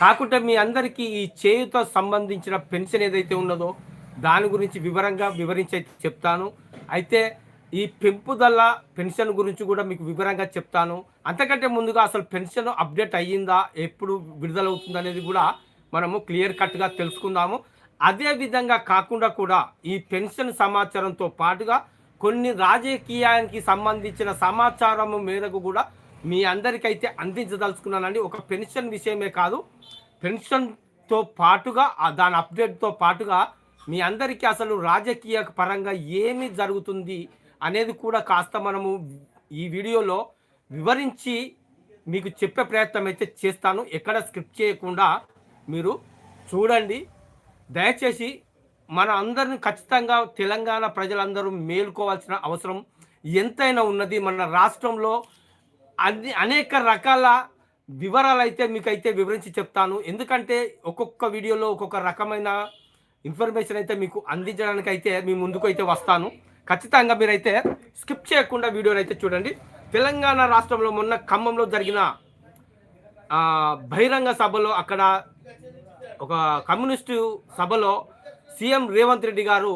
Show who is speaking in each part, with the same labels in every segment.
Speaker 1: కాకుండా మీ అందరికీ ఈ చేయుతో సంబంధించిన పెన్షన్ ఏదైతే ఉన్నదో దాని గురించి వివరంగా వివరించి అయితే చెప్తాను. అయితే ఈ పెంపుదల పెన్షన్ గురించి కూడా మీకు వివరంగా చెప్తాను. అంతకంటే ముందుగా అసలు పెన్షన్ అప్డేట్ అయ్యిందా ఎప్పుడు విడుదలవుతుంది అనేది కూడా మనము క్లియర్ కట్గా తెలుసుకుందాము. అదే విధంగా కాకుండా కూడా ఈ పెన్షన్ సమాచారంతో పాటుగా కొన్ని రాజకీయానికి సంబంధించిన సమాచారం మేరకు కూడా మీ అందరికైతే అందించదలుచుకున్నానండి. ఒక పెన్షన్ విషయమే కాదు పెన్షన్తో పాటుగా దాని అప్డేట్తో పాటుగా మీ అందరికీ అసలు రాజకీయ పరంగా ఏమి జరుగుతుంది అనేది కూడా కాస్త మనము ఈ వీడియోలో వివరించి మీకు చెప్పే ప్రయత్నం అయితే చేస్తాను. ఎక్కడ స్క్రిప్ట్ చేయకుండా మీరు చూడండి. దయచేసి మన అందరిని ఖచ్చితంగా తెలంగాణ ప్రజలందరూ మేలుకోవాల్సిన అవసరం ఎంతైనా ఉన్నది. మన రాష్ట్రంలో అది అనేక రకాల వివరాలు అయితే మీకైతే వివరించి చెప్తాను. ఎందుకంటే ఒక్కొక్క వీడియోలో ఒక్కొక్క రకమైన ఇన్ఫర్మేషన్ అయితే మీకు అందించడానికి అయితే మీ ముందుకు అయితే వస్తాను. ఖచ్చితంగా మీరైతే స్కిప్ చేయకుండా వీడియోని అయితే చూడండి. తెలంగాణ రాష్ట్రంలో మొన్న ఖమ్మంలో జరిగిన బహిరంగ సభలో అక్కడ ఒక కమ్యూనిస్టు సభలో సీఎం రేవంత్ రెడ్డి గారు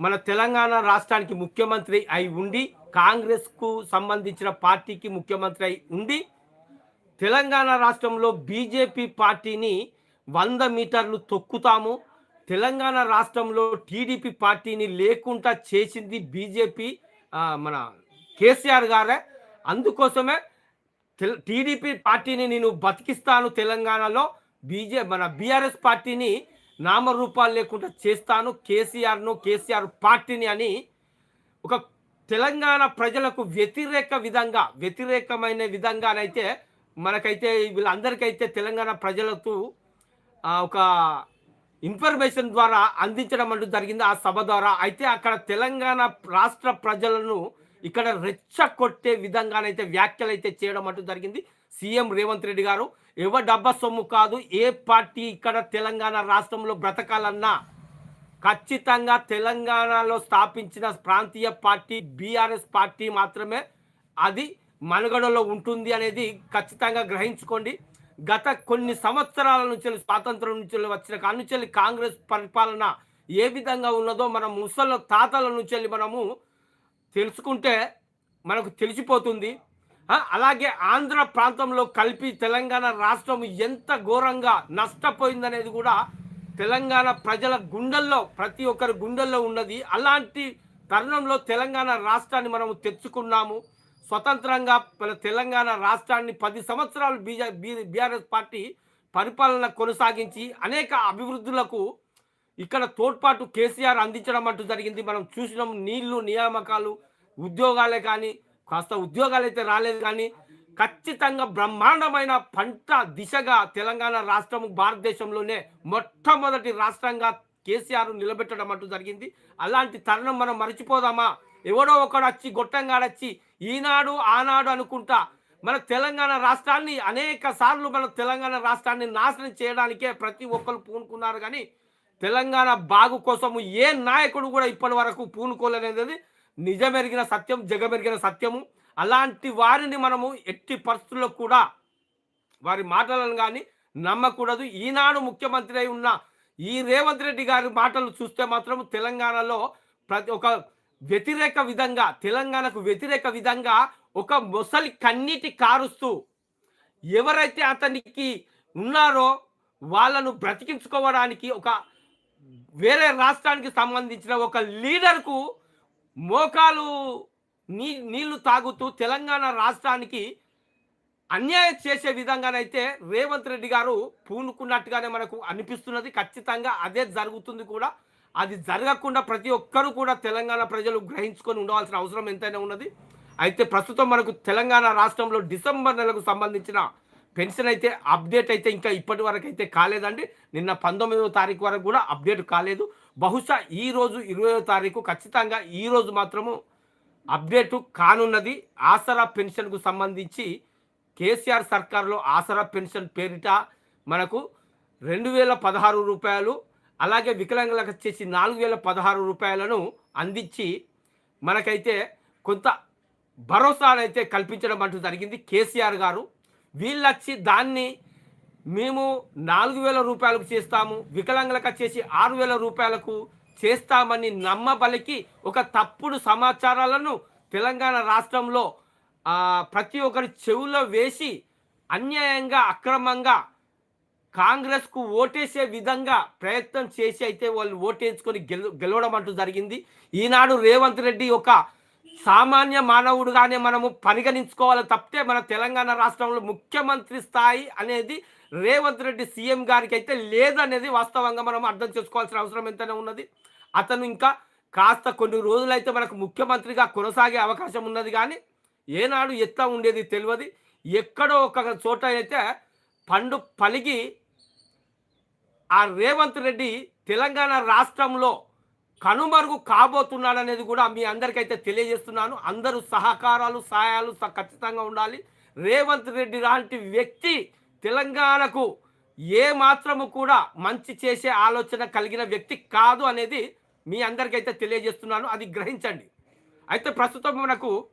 Speaker 1: మన తెలంగాణ రాష్ట్రానికి ముఖ్యమంత్రి అయి ఉండి కాంగ్రెస్కు సంబంధించిన పార్టీకి ముఖ్యమంత్రి అయి ఉండి తెలంగాణ రాష్ట్రంలో బీజేపీ పార్టీని వంద మీటర్లు తొక్కుతాము. తెలంగాణ రాష్ట్రంలో టీడీపీ పార్టీని లేకుండా చేసింది బీజేపీ మన కేసీఆర్ గారే. అందుకోసమే టీడీపీ పార్టీని నేను బతికిస్తాను తెలంగాణలో. బీజే మన బీఆర్ఎస్ పార్టీని నామరూపాలు లేకుండా చేస్తాను కేసీఆర్ను కేసీఆర్ పార్టీని అని ఒక తెలంగాణ ప్రజలకు వ్యతిరేక విధంగా వ్యతిరేకమైన విధంగానైతే మనకైతే వీళ్ళందరికైతే తెలంగాణ ప్రజలకు ఒక ఇన్ఫర్మేషన్ ద్వారా అందించడం అంటూ జరిగింది ఆ సభ ద్వారా. అయితే అక్కడ తెలంగాణ రాష్ట్ర ప్రజలను ఇక్కడ రెచ్చగొట్టే విధంగానైతే వ్యాఖ్యలు అయితే చేయడం అంటూ జరిగింది. సీఎం రేవంత్ రెడ్డి గారు ఎవ డబ్బా సొమ్ము కాదు ఏ పార్టీ ఇక్కడ తెలంగాణ రాష్ట్రంలో బ్రతకాలన్నా ఖచ్చితంగా తెలంగాణలో స్థాపించిన ప్రాంతీయ పార్టీ బీఆర్ఎస్ పార్టీ మాత్రమే అది మనుగడలో ఉంటుంది అనేది ఖచ్చితంగా గ్రహించుకోండి. గత కొన్ని సంవత్సరాల నుంచి స్వాతంత్రం నుంచి వచ్చిన కానుంచి కాంగ్రెస్ పరిపాలన ఏ విధంగా ఉన్నదో మనం ముసళ్ళ తాతల నుంచి వెళ్ళి మనము తెలుసుకుంటే మనకు తెలిసిపోతుంది. అలాగే ఆంధ్ర ప్రాంతంలో కలిపి తెలంగాణ రాష్ట్రం ఎంత ఘోరంగా నష్టపోయిందనేది కూడా తెలంగాణ ప్రజల గుండెల్లో ప్రతి ఒక్కరి గుండెల్లో ఉన్నది. అలాంటి తరుణంలో తెలంగాణ రాష్ట్రాన్ని మనము తెచ్చుకున్నాము. స్వతంత్రంగా మన తెలంగాణ రాష్ట్రాన్ని పది సంవత్సరాలు బీజే బీఆర్ఎస్ పార్టీ పరిపాలన కొనసాగించి అనేక అభివృద్ధులకు ఇక్కడ తోడ్పాటు కేసీఆర్ అందించడం అంటూ జరిగింది. మనం చూసినాం నీళ్ళు నియామకాలు ఉద్యోగాలే కానీ కాస్త ఉద్యోగాలు అయితే రాలేదు కానీ ఖచ్చితంగా బ్రహ్మాండమైన పంట దిశగా తెలంగాణ రాష్ట్రం భారతదేశంలోనే మొట్టమొదటి రాష్ట్రంగా కేసీఆర్ నిలబెట్టడం అంటూ జరిగింది. అలాంటి తరుణం మనం మర్చిపోదామా? ఎవడో ఒకడు వచ్చి గొట్టంగాడొచ్చి ఈనాడు ఆనాడు అనుకుంటా మన తెలంగాణ రాష్ట్రాన్ని అనేక సార్లు మన తెలంగాణ రాష్ట్రాన్ని నాశనం చేయడానికే ప్రతి ఒక్కరు పూనుకున్నారు. కానీ తెలంగాణ బాగు కోసము ఏ నాయకుడు కూడా ఇప్పటి వరకు పూనుకోలేనేది నిజమెరిగిన సత్యం జగమెరిగిన సత్యము. అలాంటి వారిని మనము ఎట్టి పరిస్థితుల్లో కూడా వారి మాటలను కానీ నమ్మకూడదు. ఈనాడు ముఖ్యమంత్రి అయి ఉన్న ఈ రేవంత్ రెడ్డి గారి మాటలు చూస్తే మాత్రం తెలంగాణలో ప్రతి ఒక వ్యతిరేక విధంగా తెలంగాణకు వ్యతిరేక విధంగా ఒక మొసలి కన్నీటి కారుస్తూ ఎవరైతే అతనికి ఉన్నారో వాళ్ళను బ్రతికించుకోవడానికి ఒక వేరే రాష్ట్రానికి సంబంధించిన ఒక లీడర్కు మోకాలు నీ నీళ్ళు తాగుతూ తెలంగాణ రాష్ట్రానికి అన్యాయం చేసే విధంగానైతే రేవంత్ రెడ్డి గారు పూనుకున్నట్టుగానే మనకు అనిపిస్తున్నది. ఖచ్చితంగా అదే జరుగుతుంది కూడా. అది జరగకుండా ప్రతి ఒక్కరూ కూడా తెలంగాణ ప్రజలు గ్రహించుకొని ఉండవలసిన అవసరం ఎంతైనా ఉన్నది. అయితే ప్రస్తుతం మనకు తెలంగాణ రాష్ట్రంలో డిసెంబర్ నెలకు సంబంధించిన పెన్షన్ అయితే అప్డేట్ అయితే ఇంకా ఇప్పటి వరకు అయితే కాలేదండి. నిన్న పంతొమ్మిదవ తారీఖు వరకు కూడా అప్డేట్ కాలేదు. బహుశా ఈ రోజు ఇరవయో తారీఖు ఖచ్చితంగా ఈ రోజు మాత్రము అప్డేట్ కానున్నది. ఆసరా పెన్షన్కు సంబంధించి కేసీఆర్ సర్కార్లో ఆసరా పెన్షన్ పేరిట మనకు రెండు వేల పదహారు రూపాయలు అలాగే వికలాంగులకు వచ్చేసి నాలుగు వేల పదహారు రూపాయలను అందించి మనకైతే కొంత భరోసానైతే కల్పించడం అంటూ జరిగింది కేసీఆర్ గారు. వీళ్ళొచ్చి దాన్ని మేము నాలుగు వేల రూపాయలకు చేస్తాము వికలాంగులకు వచ్చేసి ఆరు వేల రూపాయలకు చేస్తామని నమ్మబలికి ఒక తప్పుడు సమాచారాలను తెలంగాణ రాష్ట్రంలో ప్రతి ఒక్కరి చెవులో వేసి అన్యాయంగా అక్రమంగా కాంగ్రెస్కు ఓటేసే విధంగా ప్రయత్నం చేసి అయితే వాళ్ళు ఓటేసుకొని గెలు గెలవడం అంటూ జరిగింది. ఈనాడు రేవంత్ రెడ్డి ఒక సామాన్య మానవుడుగానే మనము పరిగణించుకోవాలి తప్పితే మన తెలంగాణ రాష్ట్రంలో ముఖ్యమంత్రి స్థాయి అనేది రేవంత్ రెడ్డి సీఎం గారికి అయితే లేదనేది వాస్తవంగా మనం అర్థం చేసుకోవాల్సిన అవసరం ఎంతనే ఉన్నది. అతను ఇంకా కాస్త కొన్ని రోజులైతే మనకు ముఖ్యమంత్రిగా కొనసాగే అవకాశం ఉన్నది కానీ ఏనాడు ఎట్లా ఉండేది తెలియదు. ఎక్కడో ఒక చోట అయితే పండు పలిగి ఆ రేవంత్ రెడ్డి తెలంగాణ రాష్ట్రంలో కనుమరుగు కాబోతున్నాడనేది కూడా మీ అందరికైతే తెలియజేస్తున్నాను. అందరూ సహకారాలు సహాయాలు స- ఖచ్చితంగా ఉండాలి. రేవంత్ రెడ్డి లాంటి వ్యక్తి తెలంగాణకు ఏ మాత్రము కూడా మంచి చేసే ఆలోచన కలిగిన వ్యక్తి కాదు అనేది మీ అందరికైతే తెలియజేస్తున్నాను. అది గ్రహించండి. అయితే ప్రస్తుతం మనకు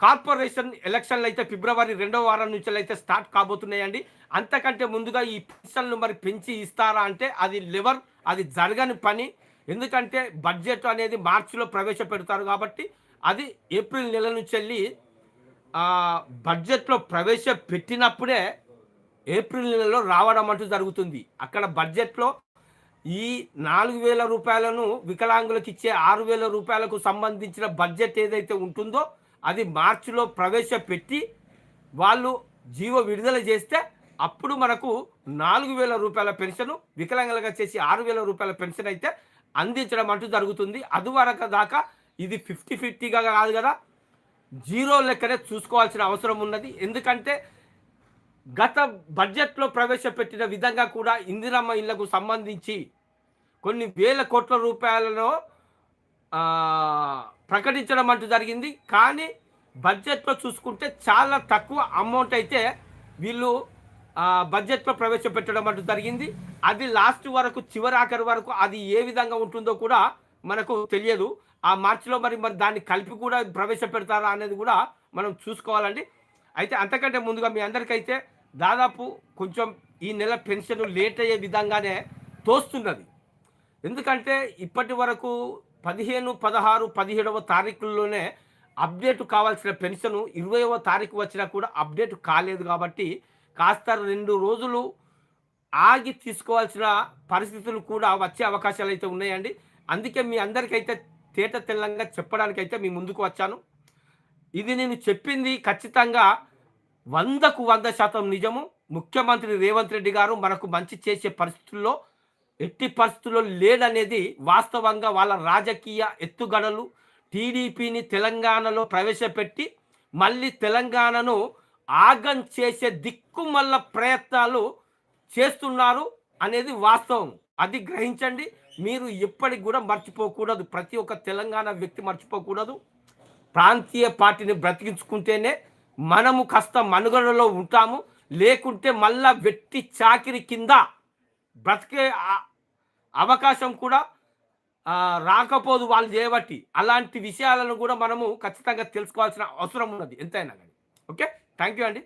Speaker 1: కార్పొరేషన్ ఎలక్షన్లు అయితే ఫిబ్రవరి రెండవ వారం నుంచి అయితే స్టార్ట్ కాబోతున్నాయండి. అంతకంటే ముందుగా ఈ పెన్షన్లు మరి పెంచి ఇస్తారా అంటే అది లివర్ అది జరగని పని. ఎందుకంటే బడ్జెట్ అనేది మార్చిలో ప్రవేశపెడతారు కాబట్టి అది ఏప్రిల్ నెల నుంచి వెళ్ళి బడ్జెట్లో ప్రవేశపెట్టినప్పుడే ఏప్రిల్ నెలలో రావడం అంటూ జరుగుతుంది. అక్కడ బడ్జెట్లో ఈ నాలుగు వేల రూపాయలను వికలాంగులకు ఇచ్చే ఆరు వేల రూపాయలకు సంబంధించిన బడ్జెట్ ఏదైతే ఉంటుందో అది మార్చిలో ప్రవేశపెట్టి వాళ్ళు జీవ విడుదల చేస్తే అప్పుడు మనకు నాలుగు వేల రూపాయల పెన్షన్ వికలాంగులుగా చేసి ఆరు వేల రూపాయల పెన్షన్ అయితే అందించడం అంటూ జరుగుతుంది. అదివరకు దాకా ఇది ఫిఫ్టీ ఫిఫ్టీగా కాదు కదా. జీరో లెక్కనే చూసుకోవాల్సిన అవసరం ఉన్నది. ఎందుకంటే గత బడ్జెట్లో ప్రవేశపెట్టిన విధంగా కూడా ఇందిరమ్మ ఇళ్ళకు సంబంధించి కొన్ని వేల కోట్ల రూపాయలను ప్రకటించడం అంటూ జరిగింది. కానీ బడ్జెట్లో చూసుకుంటే చాలా తక్కువ అమౌంట్ అయితే వీళ్ళు బడ్జెట్లో ప్రవేశపెట్టడం అంటూ జరిగింది. అది లాస్ట్ వరకు చివరి ఆఖరి వరకు అది ఏ విధంగా ఉంటుందో కూడా మనకు తెలియదు. ఆ మార్చిలో మరి మరి దాన్ని కలిపి కూడా ప్రవేశపెడతారా అనేది కూడా మనం చూసుకోవాలండి. అయితే అంతకంటే ముందుగా మీ అందరికైతే దాదాపు కొంచెం ఈ నెల పెన్షన్ లేట్ అయ్యే విధంగానే తోస్తున్నది. ఎందుకంటే ఇప్పటి వరకు పదిహేను పదహారు పదిహేడవ తారీఖుల్లోనే అప్డేట్ కావాల్సిన పెన్షన్ ఇరవైవ తారీఖు వచ్చినా కూడా అప్డేట్ కాలేదు కాబట్టి కాస్త రెండు రోజులు ఆగి తీసుకోవాల్సిన పరిస్థితులు కూడా వచ్చే అవకాశాలు అయితే ఉన్నాయండి. అందుకే మీ అందరికైతే తేట తెల్లంగా చెప్పడానికైతే మీ ముందుకు వచ్చాను. ఇది నేను చెప్పింది ఖచ్చితంగా వందకు వంద శాతం నిజము. ముఖ్యమంత్రి రేవంత్ రెడ్డి గారు మనకు మంచి చేసే పరిస్థితుల్లో ఎట్టి పరిస్థితుల్లో లేడనేది వాస్తవంగా వాళ్ళ రాజకీయ ఎత్తుగడలు టీడీపీని తెలంగాణలో ప్రవేశపెట్టి మళ్ళీ తెలంగాణను ఆగం చేసే దిక్కుమల్ల ప్రయత్నాలు చేస్తున్నారు అనేది వాస్తవం. అది గ్రహించండి. మీరు ఎప్పటికి కూడా మర్చిపోకూడదు. ప్రతి ఒక్క తెలంగాణ వ్యక్తి మర్చిపోకూడదు. ప్రాంతీయ పార్టీని బ్రతికించుకుంటేనే మనము కాస్త మనుగడలో ఉంటాము. లేకుంటే మళ్ళా వెట్టి చాకిరి కింద బ్రతికే అవకాశం కూడా రాకపోదు వాళ్ళు చేయబట్టి అలాంటి విషయాలను కూడా మనము ఖచ్చితంగా తెలుసుకోవాల్సిన అవసరం ఉన్నది. ఎంతైనా కానీ. ఓకే? థ్యాంక్ యూ అండి.